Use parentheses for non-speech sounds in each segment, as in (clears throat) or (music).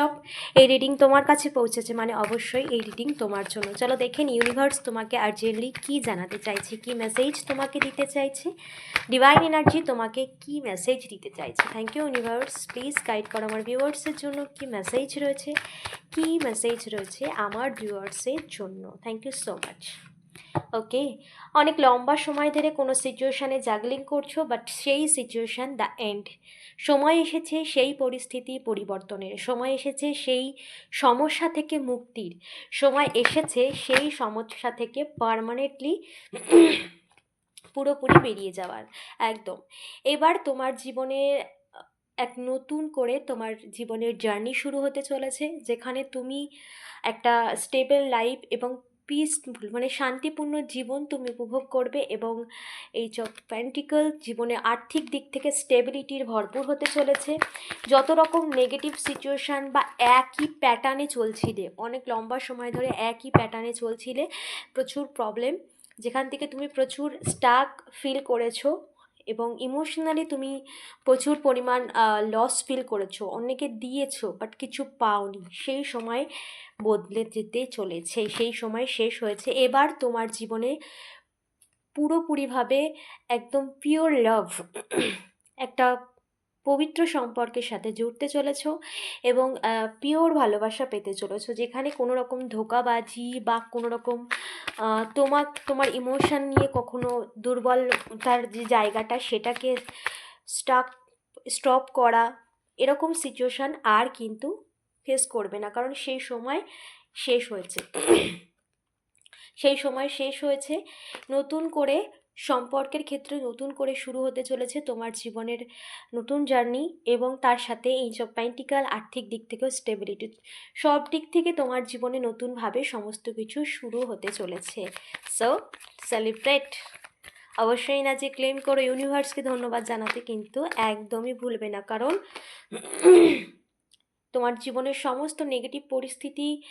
সব এই রিডিং তোমার কাছে পৌঁছেছে মানে অবশ্যই এই রিডিং তোমার জন্য। চলো দেখেন ইউনিভার্স তোমাকে আর্জেন্টলি কি জানাতে চাইছে, কি মেসেজ তোমাকে দিতে চাইছে ডিভাইন এনার্জি তোমাকে কি মেসেজ দিতে চাইছে। Thank you universe please guide করো আমার ভিউয়ার্সের জন্য কি মেসেজ রয়েছে, কি মেসেজ রয়েছে আমার ভিউয়ার্সের জন্য। Thank you so much okay অনেক লম্বা সময় ধরে কোনো সিচুয়েশানে জাগলিং করছ বাট সেই সিচুয়েশান দ্য এন্ড সময় এসেছে সেই পরিস্থিতি পরিবর্তনের। সময় এসেছে সেই সমস্যা থেকে মুক্তির। সময় এসেছে সেই সমস্যা থেকে পারমানেন্টলি (clears throat) পুরোপুরি বেরিয়ে যাওয়ার। একদম। এবার তোমার জীবনের এক নতুন করে তোমার জীবনের জার্নি শুরু হতে চলেছে, যেখানে তুমি একটা স্টেবল লাইফ এবং পিসফুল মানে শান্তিপূর্ণ জীবন তুমি উপভোগ করবে এবং এই চক প্যান্টিকল জীবনে আর্থিক দিক থেকে স্টেবিলিটির ভরপুর হতে চলেছে। যত রকম নেগেটিভ সিচুয়েশান বা একই প্যাটার্নে চলছিলে, অনেক লম্বা সময় ধরে একই প্যাটার্নে চলছিলে, প্রচুর প্রবলেম যেখান থেকে তুমি প্রচুর স্টাক ফিল করেছ। এবং ইমোশনালি তুমি প্রচুর পরিমাণ লস ফিল করেছ। অনেকে দিয়েছ বাট কিছু পাওনি। সেই সময় বদলে যেতে চলেছে, সেই সময় শেষ হয়েছে। এবার তোমার জীবনে পুরোপুরিভাবে একদম পিওর লাভ একটা পবিত্র সম্পর্কের সাথে জুড়তে চলেছ এবং পিওর ভালোবাসা পেতে চলেছো। যেখানে কোনো রকম ধোকাবাজি বা কোনো রকম তোমার তোমার ইমোশন নিয়ে কখনো দুর্বলতার যে জায়গাটা সেটাকে স্টাক স্টপ করা, এরকম সিচুয়েশান আর কিন্তু ফেস করবে না। কারণ সেই সময় শেষ হয়েছে। সেই সময় শেষ হয়েছে। নতুন করে সম্পর্কের ক্ষেত্রে নতুন করে শুরু হতে চলেছে তোমার জীবনের নতুন জার্নি এবং তার সাথে এই সব প্যান্টিক্যাল আর্থিক দিক থেকেও স্টেবিলিটি সব দিক থেকে তোমার জীবনে নতুনভাবে সমস্ত কিছু শুরু হতে চলেছে। সো সেলিব্রেট অবশ্যই না যে ক্লেম করো ইউনিভার্সকে ধন্যবাদ জানাতে কিন্তু একদমই ভুলবে না। কারণ, তোমার জীবনের সমস্ত নেগেটিভ পরিস্থিতি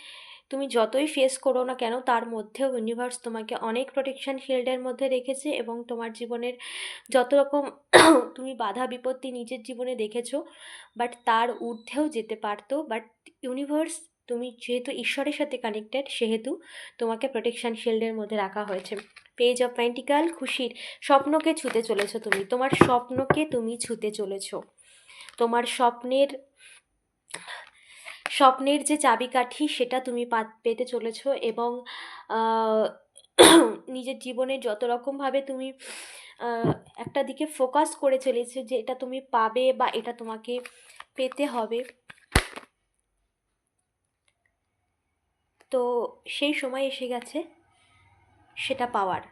তুমি যতই ফেস করো না কেন, তার মধ্যেও ইউনিভার্স তোমাকে অনেক প্রোটেকশন ফিল্ডের মধ্যে রেখেছে এবং তোমার জীবনের যত রকম (coughs) তুমি বাধা বিপত্তি নিজের জীবনে দেখেছ বাট তার ঊর্ধ্বেও যেতে পারতো। বাট ইউনিভার্স তুমি যেহেতু ঈশ্বরের সাথে কানেক্টেড সেহেতু তোমাকে প্রোটেকশন শিল্ডের মধ্যে রাখা হয়েছে। পেজ অফ প্যান্টিকাল খুশির স্বপ্নকে ছুতে চলেছো তুমি। তোমার স্বপ্নকে তুমি ছুতে চলেছো। তোমার স্বপ্নের স্বপ্নের যে চাবিকাঠি সেটা তুমি পেতে চলেছো এবং নিজের জীবনে যত রকমভাবে তুমি একটা দিকে ফোকাস করে চলেছো যে এটা তুমি পাবে বা এটা তোমাকে পেতে হবে। তো সেই সময় এসে গেছে সেটা পাওয়ার।